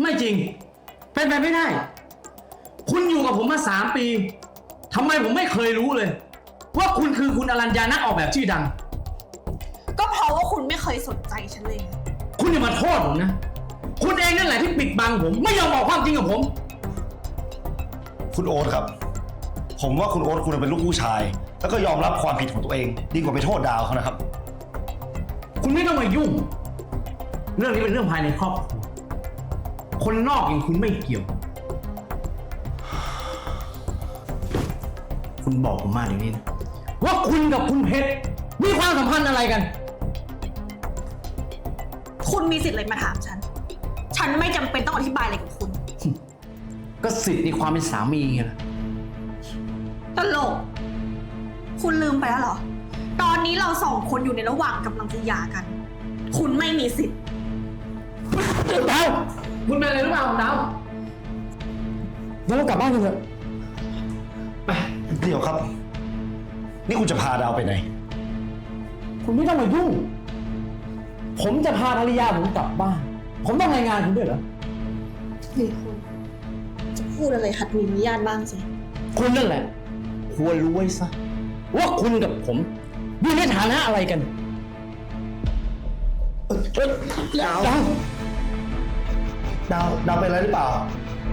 ไม่จริง เป็นไปไม่ได้ คุณอยู่กับผมมาสามปีทำไมผมไม่เคยรู้เลยว่าคุณคือคุณอรัญญานักออกแบบชื่อดัง ก็เพราะว่าคุณไม่เคยสนใจฉันเลย คุณอย่ามาโทษผมนะ คุณเองนั่นแหละที่ปิดบังผม ไม่ยอมบอกความจริงกับผม คุณโอ๊ตครับ ผมว่าคุณโอ๊ตคุณเป็นลูกผู้ชาย แล้วก็ยอมรับความผิดของตัวเอง ดีกว่าไปโทษดาวเขานะครับ คุณไม่ต้องมายุ่ง เรื่องนี้เป็นเรื่องภายในครอบครัว คนนอกอย่างคุณไม่เกี่ยว คุณบอกผมมาเดี๋ยวนี้นะว่าคุณกับคุณเพชรมีความสัมพันธ์อะไรกัน คุณมีสิทธิ์อะไรมาถามฉัน ฉันไม่จำเป็นต้องอธิบายอะไรกับคุณก็สิทธิ์ในความเป็นสามีไงล่ะ ตลก คุณลืมไปแล้วเหรอ ตอนนี้เราสองคนอยู่ในระหว่างกำลังจะหย่ากัน คุณไม่มีสิทธิ์ดาว คุณเป็นอะไรหรือเปล่าดาวงั้นเรากลับบ้านกันเถอะไปเดี๋ยวครับ นี่คุณจะพาดาวไปไหน คุณไม่ต้องมายุ่ง ผมจะพาภรรยาผมกลับบ้าน ผมต้องรายงานคุณด้วยเหรอ นี่คุณ จะพูดอะไรหัดมีมารยาทบ้างสิ คุณนั่นแหละ ควรรู้ไว้ซะ ว่าคุณกับผมอยู่ในฐานะอะไรกัน เอ้ยดาว ดาวดาวดาวเป็นอะไรหรือเปล่า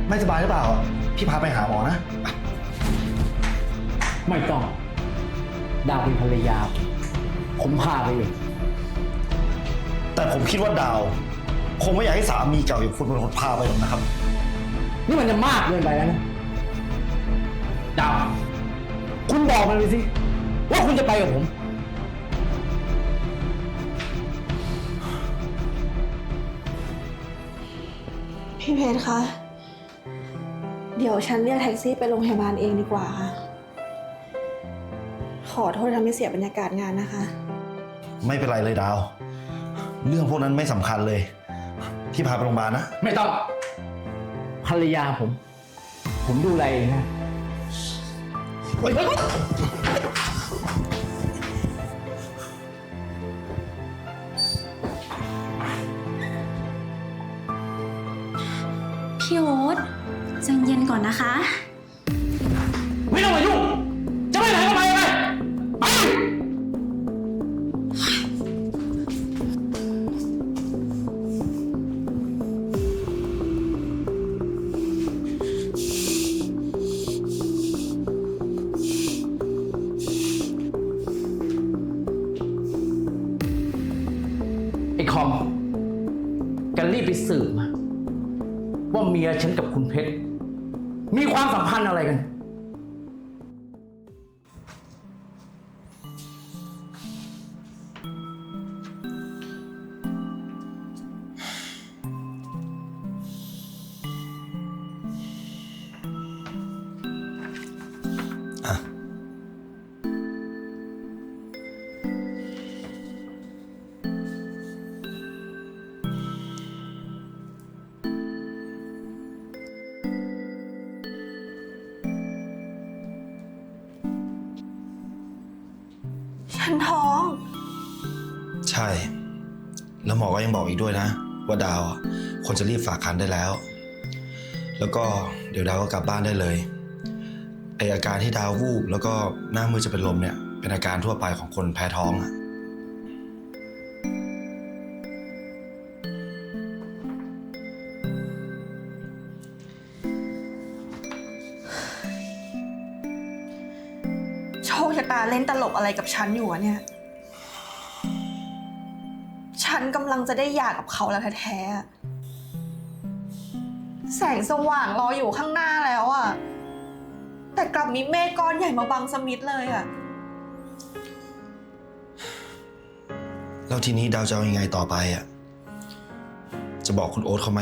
ไม่สบายหรือเปล่า พี่พาไปหาหมอนะไม่ต้อง ดาวเป็นภรรยา ผมพาไปเองแต่ผมคิดว่าดาว คงไม่อยากให้สามีเก่าอย่างคุณเป็นคนพาไปหรอกนะครับ นี่มันจะมากเกินไปแล้วนะดาว คุณบอกมาเลยสิ ว่าคุณจะไปกับผม พี่เพชรคะ เดี๋ยวฉันเรียกแท็กซี่ไปโรงพยาบาลเองดีกว่าค่ะ ขอโทษทำให้เสียบรรยากาศงานนะคะ ไม่เป็นไรเลยดาว เรื่องพวกนั้นไม่สำคัญเลย พี่พาไปโรงพยาบาลนะ ไม่ต้อง ภรรยาผม ผมดูแลเองนะ เฮ้ย ใจเย็นก่อนนะคะ ไม่ต้องมายุ่งจะไปไหนก็ไปไปไป ฉันท้อง ใช่ แล้วหมอก็ยังบอกอีกด้วยนะ ว่าดาวอะควรจะรีบฝากคันได้แล้ว แล้วก็เดี๋ยวดาวก็กลับบ้านได้เลยไออาการที่ดาววูบแล้วก็หน้ามือจะเป็นลมเนี่ย เป็นอาการทั่วไปของคนแพ้ท้องอะ อะไรกับฉันอยู่วะเนี่ย ฉันกำลังจะได้หย่ากับเขาแล้วแท้ๆอะแสงสว่างรออยู่ข้างหน้าแล้วอะแต่กลับมีเมฆก้อนใหญ่มาบังสมิธเลยอะแล้วทีนี้ดาวจะเอายังไงต่อไปอะจะบอกคุณโอ๊ตเขาไหม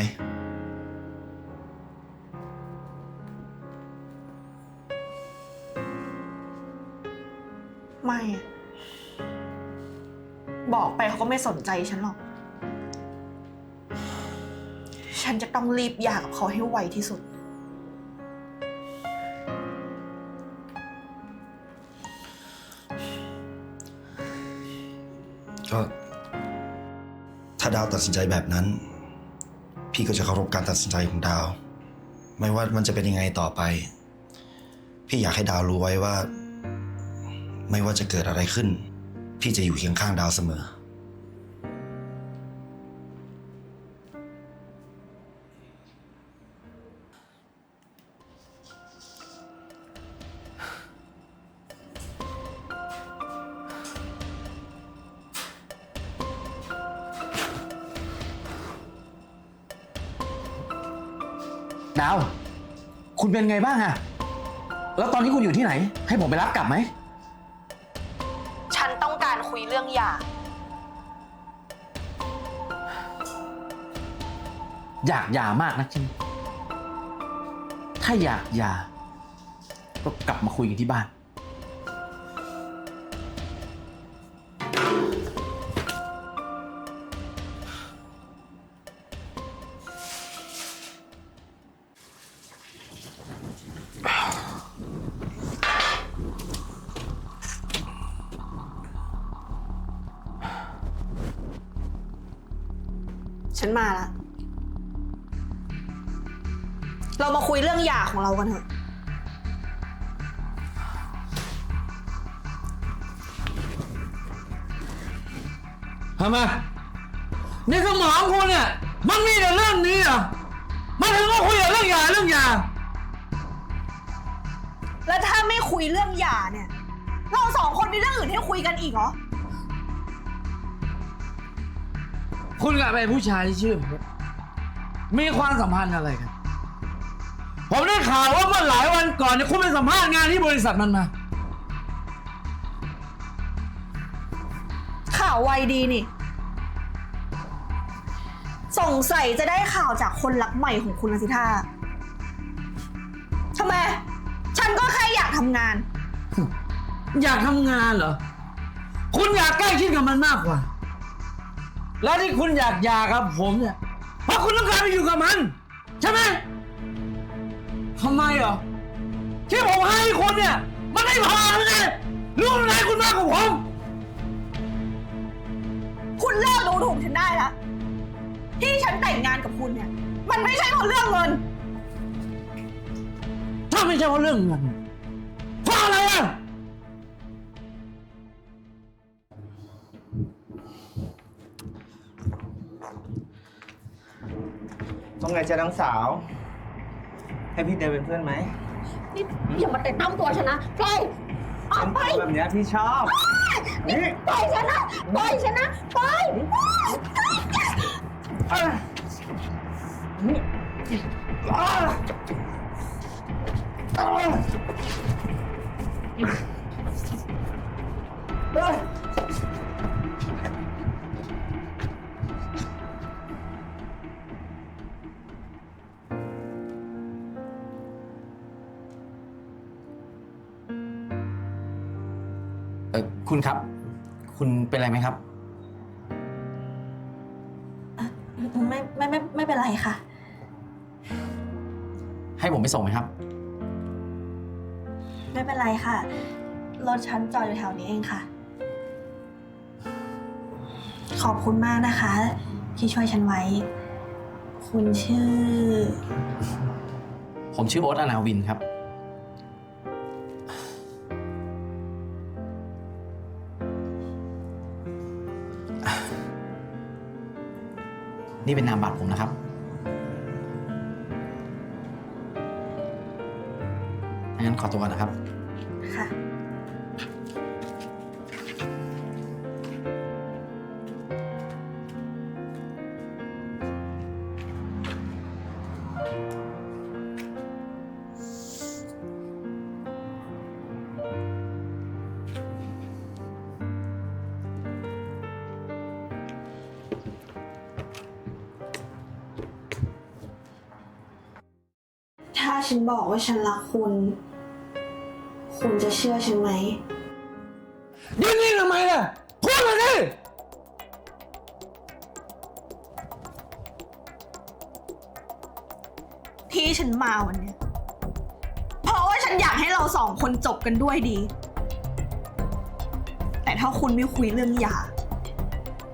ก็ไม่สนใจฉันหรอก ฉันจะต้องรีบหย่ากับเขาให้ไวที่สุด ก็ถ้าดาวตัดสินใจแบบนั้น พี่ก็จะเคารพการตัดสินใจของดาว ไม่ว่ามันจะเป็นยังไงต่อไป พี่อยากให้ดาวรู้ไว้ว่า ไม่ว่าจะเกิดอะไรขึ้น พี่จะอยู่เคียงข้างดาวเสมอ ดาว คุณเป็นไงบ้างอะแล้วตอนนี้คุณอยู่ที่ไหน ให้ผมไปรับกลับไหม ฉันต้องการคุยเรื่องหย่า อยากหย่ามากนะใช่ไหมถ้าอยากหย่าก็กลับมาคุยกันที่บ้าน ฉันมาละ เรามาคุยเรื่องหย่าของเรากันเถอะ ทำไมในสมองคุณเนี่ยมันมีแต่เรื่องนี้เหรอะมันถึงก็คุยแต่เรื่องหย่าเรื่องหย่าแล้วถ้าไม่คุยเรื่องหย่าเนี่ย เราสองคนมีเรื่องอื่นให้คุยกันอีกเหรอ คุณกับไอ้ผู้ชายที่ชื่อเพชรมีความสัมพันธ์อะไรกัน ผมได้ข่าวว่าเมื่อหลายวันก่อนเนี่ยคุณไปสัมภาษณ์งานที่บริษัทมันมา ข่าวไวดีนี่ สงสัยจะได้ข่าวจากคนรักใหม่ของคุณนะสิท่าทำไม ฉันก็แค่อยากทำงาน อยากทำงานเหรอ คุณอยากใกล้ชิดกับมันมากกว่า แล้วที่คุณอยากหย่ากับผมเนี่ยเพราะคุณต้องการไปอยู่กับมัน ใช่ไหมทำไมเหรอที่ผมให้คุณเนี่ย มันไม่พอเลยไงรู้อะไรคุณมากกว่าผม คุณเลิกดูถูกฉันได้ละที่ฉันแต่งงานกับคุณเนี่ย มันไม่ใช่เพราะเรื่องเงิน ถ้าไม่ใช่เพราะเรื่องเงินเพราะอะไรอะ ต้องไงจ๊ะน้องสาว ให้พี่เดินเป็นเพื่อนไหมนี่อย่ามาเตะต้องตัวฉันนะปล่อยออกไปแบบเนี้ยพี่ชอบนี่ปล่อยฉันนะปล่อยฉันนะปล่อย คุณครับ คุณเป็นอะไรไหมครับ ไม่ไม่ไม่ไม่เป็นไรค่ะ ให้ผมไปส่งไหมครับ ไม่เป็นไรค่ะ รถฉันจอดอยู่แถวนี้เองค่ะ ขอบคุณมากนะคะ ที่ช่วยฉันไว้ คุณชื่อ ผมชื่อโอ๊ตอนาวินครับ นี่เป็นนามบัตรผมนะครับ งั้นขอตัวก่อนนะครับ ฉันบอกว่าฉันรักคุณ คุณจะเชื่อฉันไหมยืนนิ่งทำไมล่ะ พูดมาดิที่ฉันมาวันเนี้ยเพราะว่าฉันอยากให้เราสองคนจบกันด้วยดี แต่ถ้าคุณไม่คุยเรื่องหย่า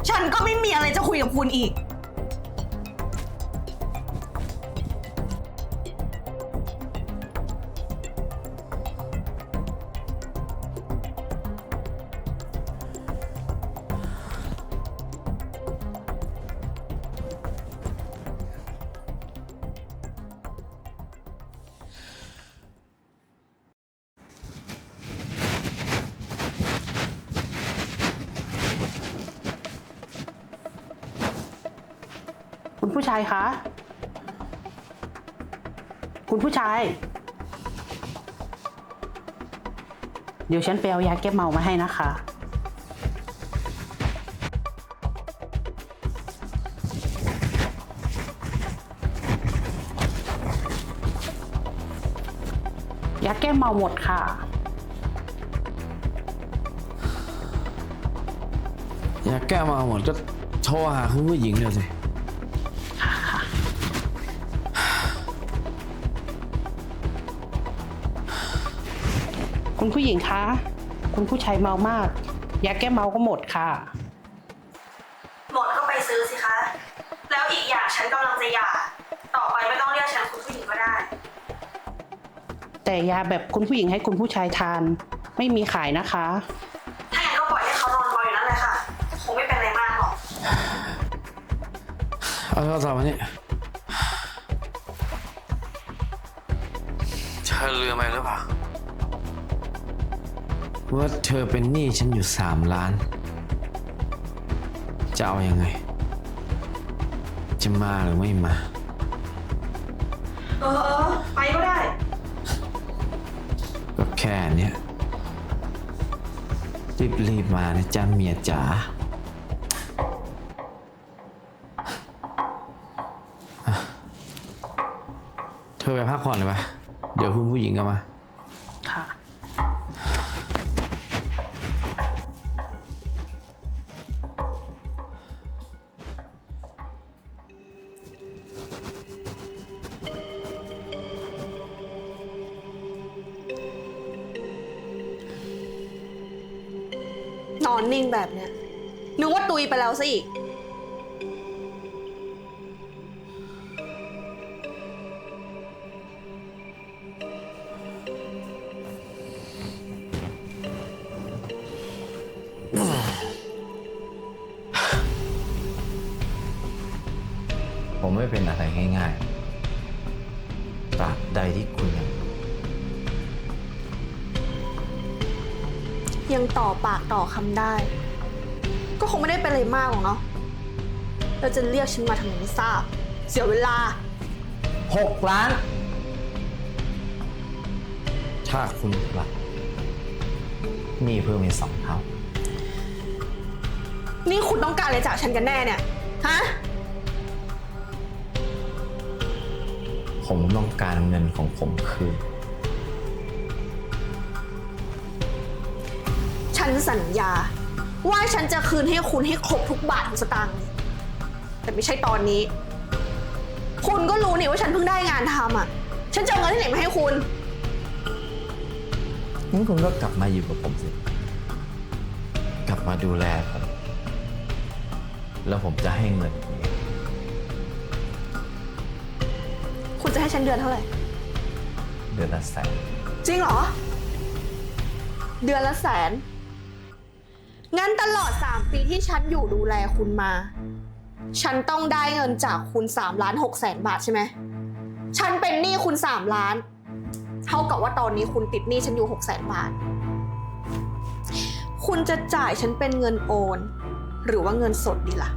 ฉันก็ไม่มีอะไรจะคุยกับคุณอีก ชาย เดี๋ยวฉันไปเอายาแก้เมามาให้นะคะ ยาแก้เมาหมดค่ะ อยากแก้มาหมดก็โทรหาคุณผู้หญิงเดียวสิ คุณผู้หญิงคะ คุณผู้ชายเมามาก ยาแก้เมาก็หมดค่ะ หมดก็ไปซื้อสิคะ แล้วอีกอย่างฉันกำลังจะหย่า ต่อไปไม่ต้องเรียกฉันคุณผู้หญิงก็ได้ แต่ยาแบบคุณผู้หญิงให้คุณผู้ชายทาน ไม่มีขายนะคะ ถ้าอย่างนั้นก็ปล่อยให้เขานอนรออยู่นั่นแหละค่ะ คงไม่เป็นอะไรมากหรอก เอาโทรศัพท์มานี่เธอลืมไปหรือเปล่า ว่าเธอเป็นหนี้ฉันอยู่สามล้าน จะเอาอยัางไง จะมาหรือไม่มา เออเออไปก็ได้ ก็แค่เนี้ยรีบรีบๆมานะจ้าเมียจ๋าอะเธอไปพักผ่อนเลยปะเดี๋ยวคุณผู้หญิงก็มา นิ่งแบบเนี้ยนึกว่าตุยไปแล้วซะอีก ปากต่อคำได้ ก็คงไม่ได้เป็นอะไรมากหรอกเนาะแล้วจะเรียกฉันมาทำไมไม่ทราบ เสียเวลา หกล้าน ถ้าคุณกลับหนี่เพิ่มเป็นสองเท่า นี่คุณต้องการอะไรจากฉันกันแน่เนี่ย ฮะ ผมต้องการเงินของผมคืน นสัญญา ว่าฉันจะคืนให้คุณให้ครบทุกบาททุกสตางค์เลยแต่ไม่ใช่ตอนนี้ คุณก็รู้นี่ว่าฉันเพิ่งได้งานทำอะ ฉันจะเอาเงินที่ไหนมาให้คุณ งั้นคุณก็กลับมาอยู่กับผมสิ กลับมาดูแลผม แล้วผมจะให้เงินคุณคุณจะให้ฉันเดือนเท่าไหร่ เดือนละแสน จริงเหรอ เดือนละแสน งั้นตลอด 3 ปีที่ฉันอยู่ดูแลคุณมา ฉันต้องได้เงินจากคุณ3ล้าน6แสนบาทใช่ไหม ฉันเป็นหนี้คุณ 3 ล้าน เท่ากับว่าตอนนี้คุณติดหนี้ฉันอยู่6แสนบาท คุณจะจ่ายฉันเป็นเงินโอน หรือว่าเงินสดดีล่ะ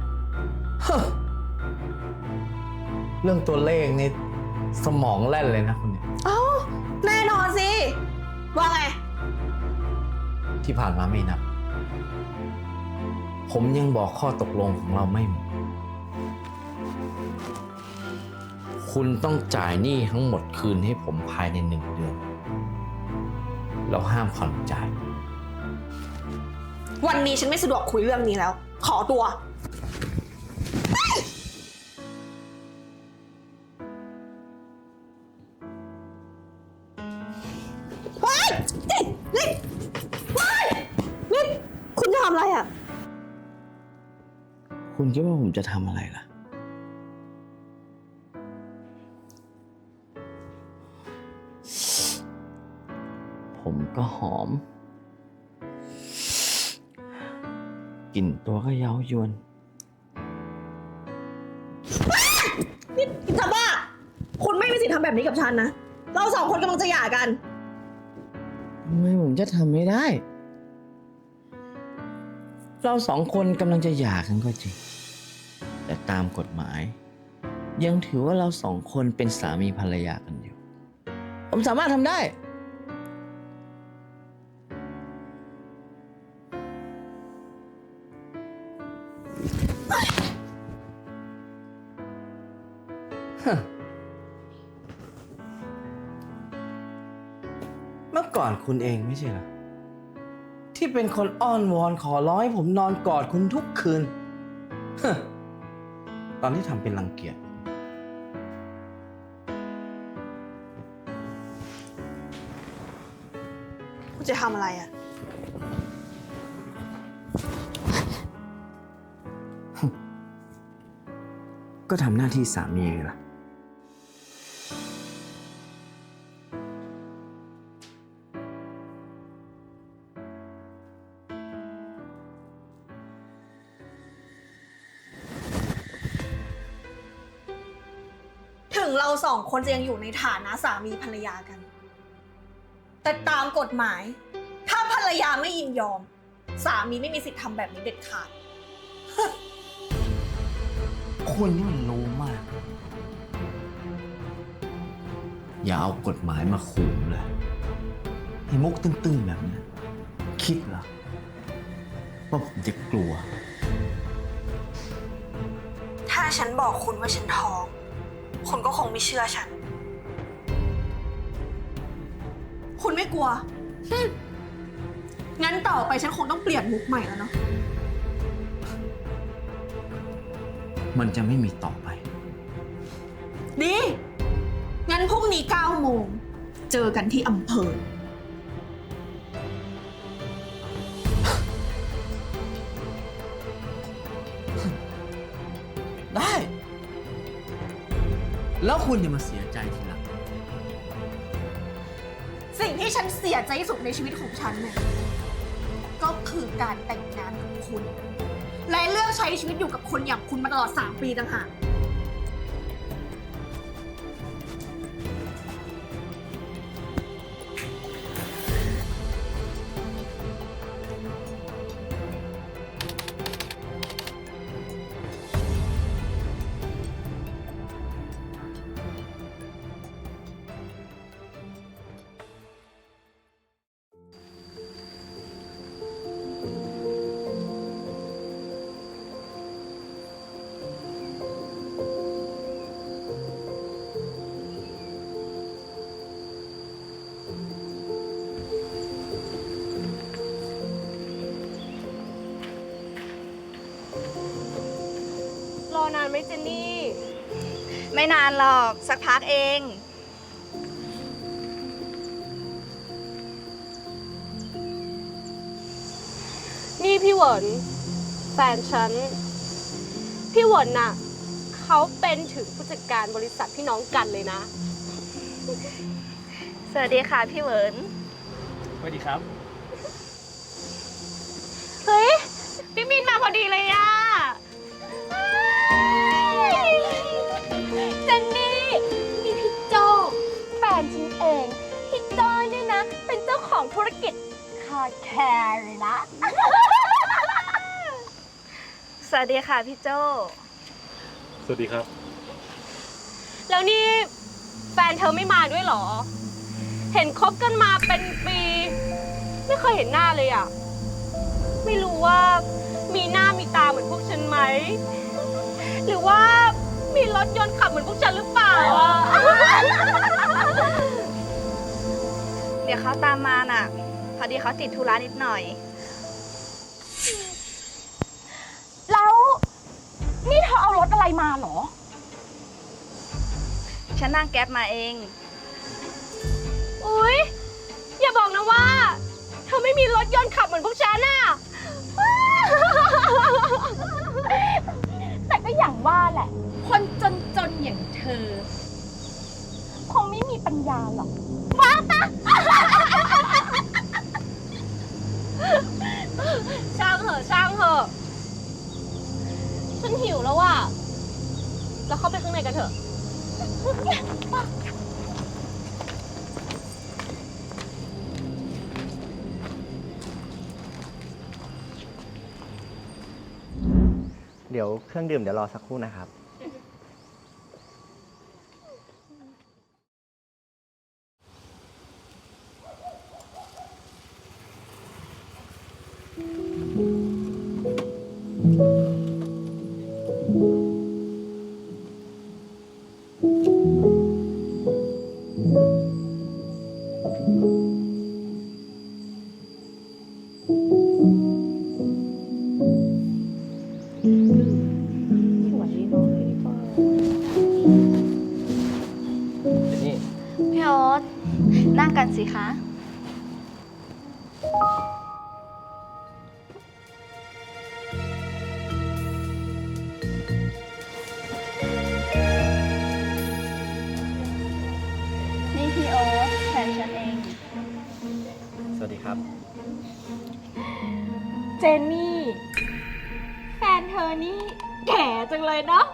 เรื่องตัวเลขนี่สมองแล่นเลยนะคุณเนี่ย เอ้าแน่นอนสิ ว่าไง ที่ผ่านมาไม่นับ ผมยังบอกข้อตกลงของเราไม่หมด คุณต้องจ่ายหนี้ทั้งหมดคืนให้ผมภายในหนึ่งเดือน เราห้ามผ่อนจ่าย วันนี้ฉันไม่สะดวกคุยเรื่องนี้แล้ว ขอตัว คุณคิดว่าผมจะทำอะไรล่ะ ผมก็หอม กลิ่นตัวก็เย้ายวน นี่จะบ้า คุณไม่มีสิทธิ์ทำแบบนี้กับฉันนะ เราสองคนกำลังจะหย่ากัน ทำไมผมจะทำไม่ได้ เราสองคนกำลังจะหย่ากันก็จริง แต่ตามกฎหมาย ยังถือว่าเราสองคนเป็นสามีภรรยากันอยู่ ผมสามารถทำได้ เมื่อก่อนคุณเองไม่ใช่เหรอ ที่เป็นคนอ้อนวอนขอร้องให้ผมนอนกอดคุณทุกคืน ฮะ ตอนที่ทำเป็นรังเกียจคุณจะทำอะไรอะก็ทำหน้าที่สามีไงล่ะ คนจะยังอยู่ในฐานะสามีภรรยากัน แต่ตามกฎหมาย ถ้าภรรยาไม่ยินยอม สามีไม่มีสิทธิ์ทำแบบนี้เด็ดขาด คุณนี่มันรู้มาก อย่าเอากฎหมายมาขู่เลยไอ้มุกตื้นๆแบบนี้คิดเหรอว่าผมจะกลัว ถ้าฉันบอกคุณว่าฉันท้อง คุณก็คงไม่เชื่อฉัน คุณไม่กลัวฮึ่มงั้นต่อไปฉันคงต้องเปลี่ยนมุกใหม่แล้วเนาะ มันจะไม่มีต่อไป ดี งั้นพรุ่งนี้9โมง เจอกันที่อำเภอ คุณจะมาเสียใจทีหลัง สิ่งที่ฉันเสียใจที่สุดในชีวิตของฉันเนี่ยก็คือการแต่งงานกับคุณ และเลือกใช้ชีวิตอยู่กับคนอย่างคุณมาตลอด 3 ปีต่างหาก ไม่นานหรอก สักพักเอง นี่พี่เหวินแฟนฉัน พี่เหวินน่ะเขาเป็นถึงผู้จัดการบริษัทพี่น้องกันเลยนะ สวัสดีค่ะพี่เหวินสวัสดีครับ เฮ้ยพี่มินมาพอดีเลยอะ ของธุรกิจคาแคร์เลยนะ สวัสดีค่ะพี่โจสวัสดีครับ แล้วนี่แฟนเธอไม่มาด้วยเหรอ เห็นคบกันมาเป็นปี ไม่เคยเห็นหน้าเลยอะ ไม่รู้ว่ามีหน้ามีตาเหมือนพวกฉันไหม หรือว่ามีรถยนต์ขับเหมือนพวกฉันหรือเปล่า ดี๋ยวเขาตามมาน่ะ พอดีเขาติดธุระนิดหน่อย แล้ว นี่เธอเอารถอะไรมาเหรอ ฉันนั่งแก๊ปมาเอง อุ๊ย อย่าบอกนะว่า เธอไม่มีรถยนต์ขับเหมือนพวกฉันน่ะ แต่ก็อย่างว่าแหละ คนจนๆอย่างเธอ คงไม่มีปัญญาหรอกว้าปะ ช่างเถอะช่างเถอะฉันหิวแล้วว่ะเราเข้าไปข้างในกันเถอะ เดี๋ยวเครื่องดื่มเดี๋ยวรอสักครู่นะครับ นี่พี่โอ๊ตแฟนฉันเอง สวัสดีครับ เจนนี่ แฟนเธอนี่แก่จังเลยเนาะ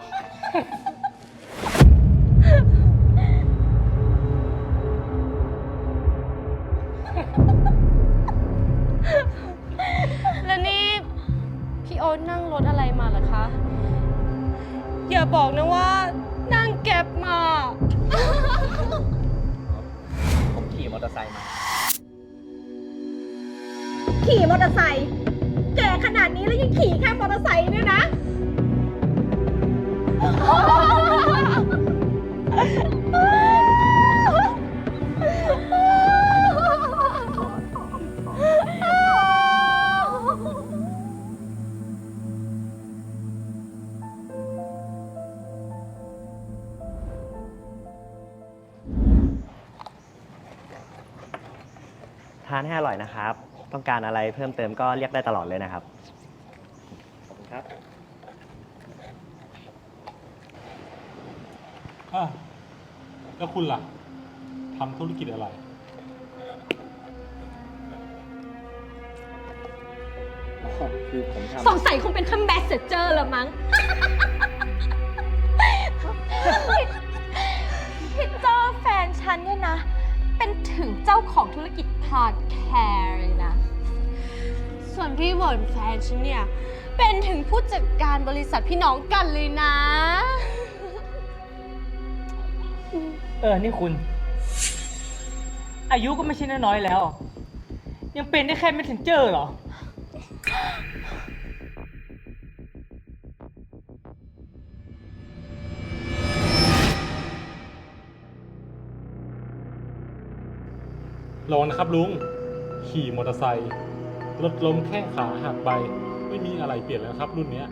านให้อร่อยนะครับ ต้องการอะไรเพิ่มเติมก็เรียกได้ตลอดเลยนะครับ ขอบคุณครับ อะแล้วคุณล่ะทำธุรกิจอะไร คือผมทสงสัยคงเป็นแค่แมสเซจเจอร์ละมั้ง พี่เจ้าแฟนฉันเนี่ยนะ เป็นถึงเจ้าของธุรกิจคาร์ แคร์เลยนะ ส่วนพี่เหวิร์นแฟนฉันเนี่ย เป็นถึงผู้จัดการบริษัทพี่น้องกันเลยนะ เออ นี่คุณ อายุก็ไม่ใช่น้อยๆแล้ว ยังเป็นได้แค่ messenger เหรอระวังนะครับลุง ขี่มอเตอร์ไซค์รถล้มแข้งขาหักไป ไม่มีอะไรเปลี่ยนแล้วครับรุ่นเนี้ย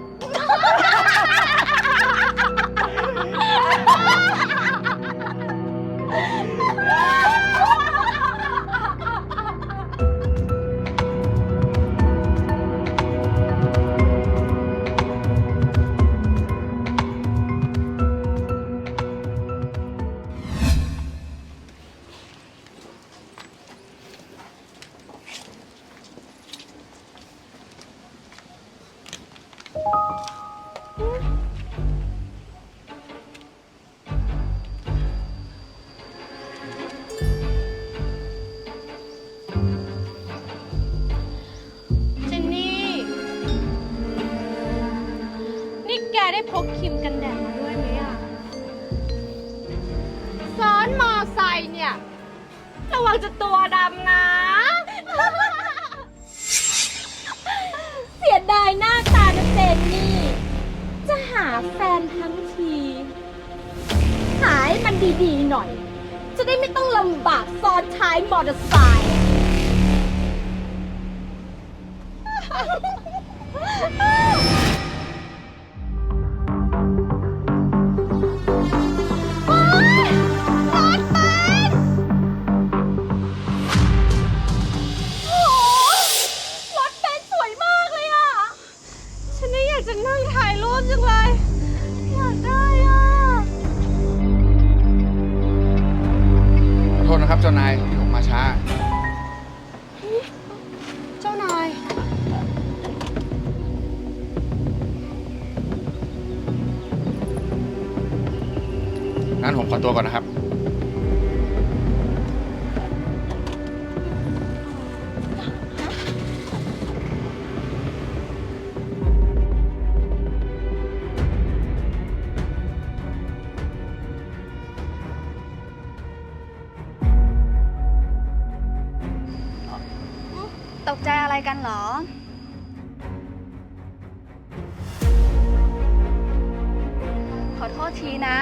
กได้พกครีมกันแดดมาด้วยไหมอะซ้อนมอไซค์เนี่ย ระวังจะตัวดำนะ เสียดายหน้าตานะเจนนี่ จะหาแฟนทั้งที หาให้มันดีๆหน่อย จะได้ไม่ต้องลำบากซ้อนท้ายมอเตอร์ไซค์ อะไรกันเหรอ ขอโทษทีนะ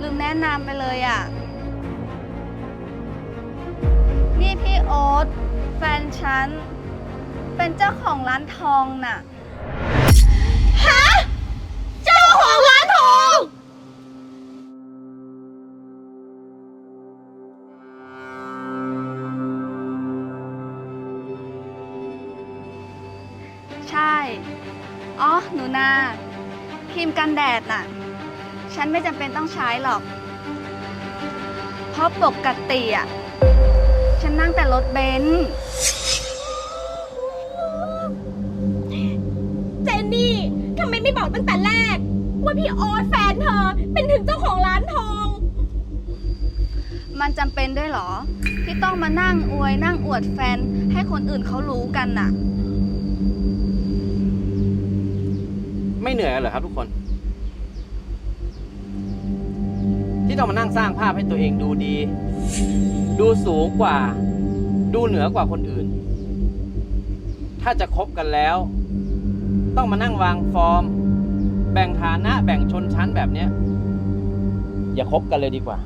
ลืมแนะนำไปเลยอะ่ะ นี่พี่โอ๊ตแฟนฉัน เป็นเจ้าของร้านทองน่ะ ดดน่ะ ฉันไม่จำเป็นต้องใช้หรอก เพราะปกติอะ ฉันนั่งแต่รถเบนซ์เจนนี่ทำไมไม่บอกตั้งแต่แรก ว่าพี่โอ๊ตแฟนเธอ เป็นถึงเจ้าของร้านทอง มันจำเป็นด้วยเหรอ ที่ต้องมานั่งอวยนั่งอวดแฟน ให้คนอื่นเขารู้กันน่ะ ไม่เหนื่อยเหรอครับทุกคน ที่ต้องมานั่งสร้างภาพให้ตัวเองดูดี ดูสูงกว่า ดูเหนือกว่าคนอื่น ถ้าจะคบกันแล้ว ต้องมานั่งวางฟอร์ม แบ่งฐานะแบ่งชนชั้นแบบเนี้ย อย่าคบกันเลยดีกว่า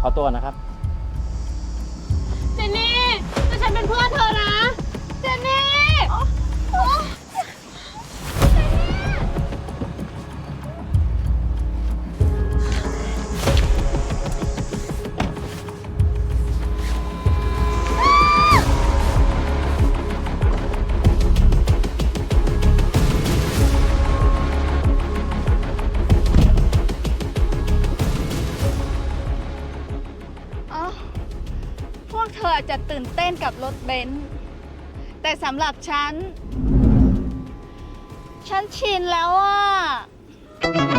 ขอตัวนะครับ เจนนี่แต่ฉันเป็นเพื่อนเธอนะ เจนนี่ จจะตื่นเต้นกับรถเบนซ์แต่สำหรับฉัน ฉันชินแล้วอะ